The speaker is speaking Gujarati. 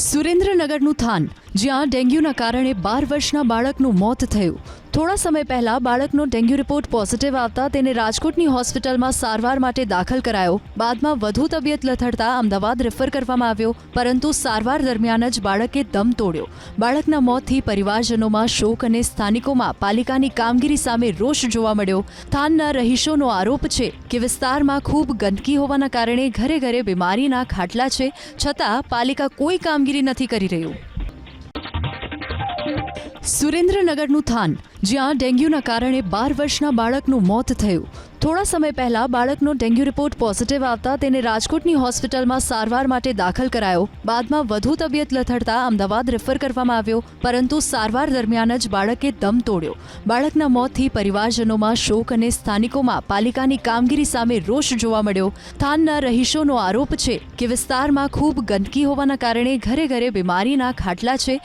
સુરેન્દ્રનગરનું થાન જ્યાં ડેન્ગ્યુના કારણે બાર વર્ષના બાળકનું મોત થયું. થોડા સમય પહેલા બાળકનો ડેન્ગ્યુ રિપોર્ટ પોઝિટિવ આવતા તેને રાજકોટની હોસ્પિટલમાં સારવાર માટે દાખલ કરાયો. બાદમાં વધુ તબિયત લથડતા અમદાવાદ રેફર કરવામાં આવ્યો, પરંતુ સારવાર દરમિયાન જ બાળકે દમ તોડ્યો. બાળકના મોતથી પરિવારજનોમાં શોક અને સ્થાનિકોમાં પાલિકાની કામગીરી સામે રોષ જોવા મળ્યો. થાનના રહીશોનો આરોપ છે કે વિસ્તારમાં ખૂબ ગંદકી હોવાના કારણે ઘરે ઘરે બીમારીના ખાટલા છે, છતાં પાલિકા કોઈ કામગીરી નથી કરી રહ્યું. સુરેન્દ્રનગરનું થાન, જ્યાં ડેન્ગ્યુના કારણે બાર વર્ષના બાળકનું મોત થયું. થોડા સમય પહેલા બાળકનો ડેન્ગ્યુ રિપોર્ટ પોઝિટિવ આવતા તેને રાજકોટની હોસ્પિટલમાં સારવાર માટે દાખલ કરાયો. બાદમાં વધુ તબિયત લથડતા અમદાવાદ રેફર કરવામાં આવ્યો, પરંતુ સારવાર દરમિયાન જ બાળકે દમ તોડ્યો. બાળકના મોતથી પરિવારજનોમાં શોક અને સ્થાનિકોમાં પાલિકાની કામગીરી સામે રોષ જોવા મળ્યો. થાનના રહીશોનો આરોપ છે કે વિસ્તારમાં ખૂબ ગંદકી હોવાના કારણે ઘરે ઘરે બીમારીના ખાટલા છે.